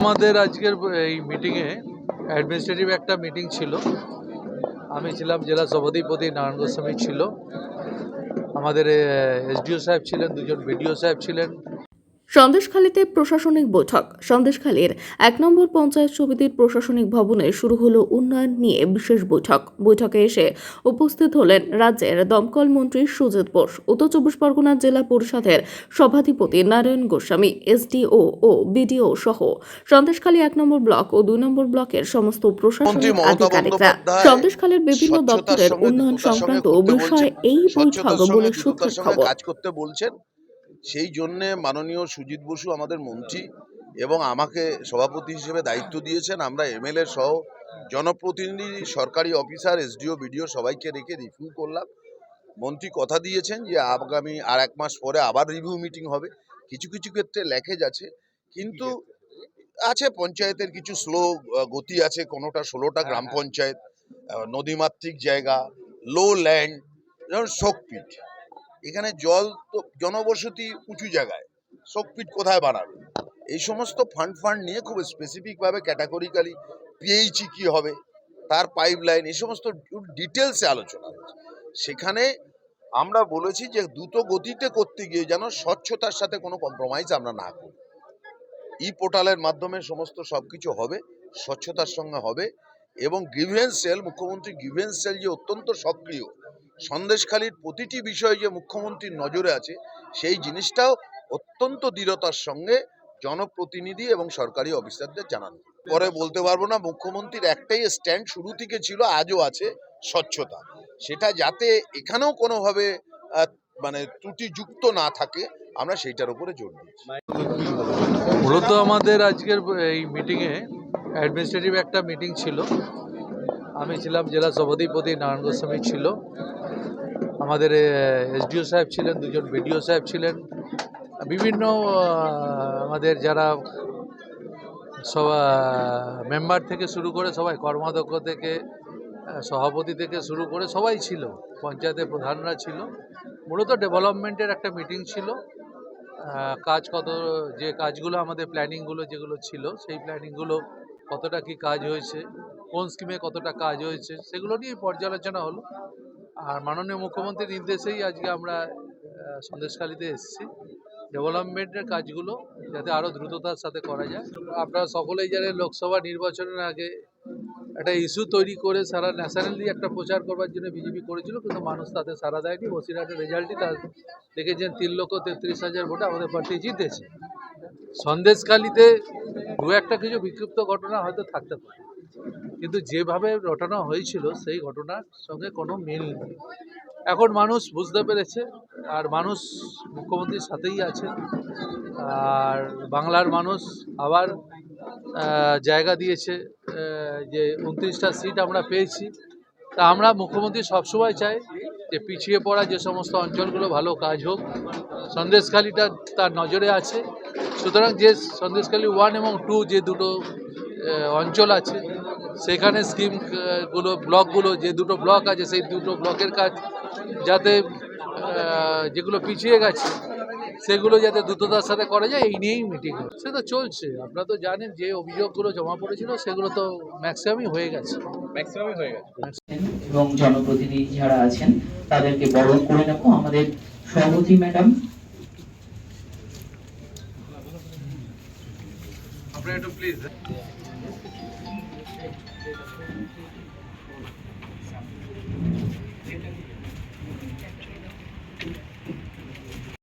আমাদের আজকের, এই মিটিংয়ে অ্যাডমিনিস্ট্রেটিভ একটা মিটিং ছিল। আমি ছিলাম জেলা সভাধিপতি নারায়ণ গোস্বামী ছিল। আমাদের এসডিও সাহেব ছিলেন, দুজন বিডিও সাহেব ছিলেন। সন্দেশখালীতে প্রশাসনিক বৈঠক। সন্দেশখালীর এক নম্বর পঞ্চায়েত সমিতির প্রশাসনিক ভবনে শুরু হলো উন্নয়ন নিয়ে বিশেষ বৈঠক। বৈঠকে এসে উপস্থিত হলেন রাজ্যের দমকল মন্ত্রী সুজিত বোস উত্তর চব্বিশ পরগনা জেলা পরিষদের সভাধিপতি নারায়ণ গোস্বামী এসডিও ও বিডিও সহ। সন্দেশখালী এক নম্বর ব্লক ও দুই নম্বর ব্লকের সমস্ত প্রশাসনিক আধিকারিকরা সন্দেশখালীর বিভিন্ন দপ্তরের উন্নয়ন সংক্রান্ত বিষয়ে এই বৈঠক বলে সূত্রের খবর। কাজ করতে বলছেন। সেই জন্যে মাননীয় সুজিত বসু আমাদের মন্ত্রী এবং আমাকে সভাপতি হিসেবে দায়িত্ব দিয়েছেন। আমরা এমএলএ সহ জনপ্রতিনিধি সরকারি অফিসার এসডিও বিডিও সবাইকে রেখে রিভিউ করলাম। মন্ত্রী কথা দিয়েছেন যে আগামী আর এক মাস পরে আবার রিভিউ মিটিং হবে। কিছু কিছু ক্ষেত্রে ল্যাকেজ আছে। কিন্তু আছে পঞ্চায়েতের কিছু স্লো গতি আছে। কোনোটা ষোলোটা গ্রাম পঞ্চায়েত আহ, নদীমাতৃক জায়গা লো ল্যান্ড যেমন শোকপিট এখানে জল তো জনবসতি উঁচু জায়গায়। শোকপিট কোথায় বানাবে? এই সমস্ত ফান্ড ফান্ড নিয়ে খুব স্পেসিফিকভাবে ক্যাটাগরিক্যালি পিএইচি কী হবে, তার পাইপ লাইন এই সমস্ত ডিটেলসে আলোচনা হয়েছে। সেখানে আমরা বলেছি যে দ্রুত গতিতে করতে গিয়ে যেন স্বচ্ছতার সাথে কোনো কম্প্রোমাইজ আমরা না করি। ই পোর্টালের মাধ্যমে সমস্ত সব কিছু হবে, স্বচ্ছতার সঙ্গে হবে এবং গ্রিভেন্স সেল মুখ্যমন্ত্রী গ্রিভেন্স সেল যে অত্যন্ত সক্রিয় সন্দেশখালীর প্রতিটি বিষয় যে মুখ্যমন্ত্রীর নজরে আছে, সেই জিনিসটাও অত্যন্ত দৃঢ়তার সঙ্গে জনপ্রতিনিধি এবং সরকারি অফিসারদের জানান। পরে বলতে পারব না, মুখ্যমন্ত্রীর একটাই স্ট্যান্ড শুরু থেকে ছিল, আজও আছে স্বচ্ছতা। সেটা যাতে এখানেও কোনোভাবে মানে ত্রুটিযুক্ত না থাকে, আমরা সেইটার উপরে জোর দিচ্ছি। মূলত আমাদের আজকের এই মিটিংয়ে অ্যাডমিনিস্ট্রেটিভ একটা মিটিং ছিল। আমি ছিলাম জেলা সভাধিপতি নারায়ণ গোস্বামী ছিল। আমাদের এসডিও সাহেব ছিলেন, দুজন বিডিও সাহেব ছিলেন। বিভিন্ন আমাদের যারা সব মেম্বার থেকে শুরু করে সবাই, কর্মাধ্যক্ষ থেকে সভাপতি থেকে শুরু করে সবাই ছিল, পঞ্চায়েতের প্রধানরা ছিল। মূলত ডেভেলপমেন্টের একটা মিটিং ছিল। কাজ কত, যে কাজগুলো আমাদের প্ল্যানিংগুলো যেগুলো ছিল, সেই প্ল্যানিংগুলো কতটা কি কাজ হয়েছে, কোন স্কিমে কতটা কাজ হয়েছে, সেগুলো নিয়ে পর্যালোচনা হলো। আর মাননীয় মুখ্যমন্ত্রীর নির্দেশেই আজকে আমরা সন্দেশখালীতে এসেছি। ডেভেলপমেন্টের কাজগুলো যাতে আরও দ্রুততার সাথে করা যায়। আপনারা সকলেই জানেন, লোকসভা নির্বাচনের আগে একটা ইস্যু তৈরি করে সারা ন্যাশনালি একটা প্রচার করবার জন্য বিজেপি করেছিল, কিন্তু মানুষ তাতে সারা দেয়নি। বসিরহাটের রেজাল্টই তার দেখেছেন, তিন লক্ষ তেত্রিশ হাজার ভোটে আমাদের পার্টি জিতেছে। সন্দেশখালিতে দু একটা কিছু বিক্ষিপ্ত ঘটনা হয়তো থাকতে পারে। কিন্তু যেভাবে ঘটনা হয়েছিল, সেই ঘটনার সঙ্গে কোনো মিল নেই। এখন মানুষ বুঝতে পেরেছে, আর মানুষ মুখ্যমন্ত্রীর সাথেই আছে, আর বাংলার মানুষ আবার জায়গা দিয়েছে যে উনত্রিশটা সিট আমরা পেয়েছি। তা আমরা মুখ্যমন্ত্রী সবসময় চাই যে পিছিয়ে পড়া যে সমস্ত অঞ্চলগুলো ভালো কাজ হোক, সন্দেশখালিটা তার নজরে আছে। সুতরাং যে সন্দেশখালি ওয়ান এবং টু যে দুটো অঞ্চল আছে। সেখানে স্কিমগুলো ব্লকগুলো যে দুটো ব্লক আছে সেই দুটো ব্লকের কাজ যাতে যেগুলো পিছিয়ে গেছে সেগুলো যাতে দ্রুততার সাথে করা যায় এই নিয়েই মিটিং সে তো চলছে। আপনারা তো জানেন যে অভিযোগগুলো জমা পড়েছিল সেগুলো তো ম্যাক্সিমামই হয়ে গেছে। ম্যাক্সিমামই হয়ে গেছে। এবং জনপ্রতিনিধি যারা আছেন তাদেরকে বরণ করে নেব আমাদের সভাপতি ম্যাডাম। আপনারা একটু প্লিজ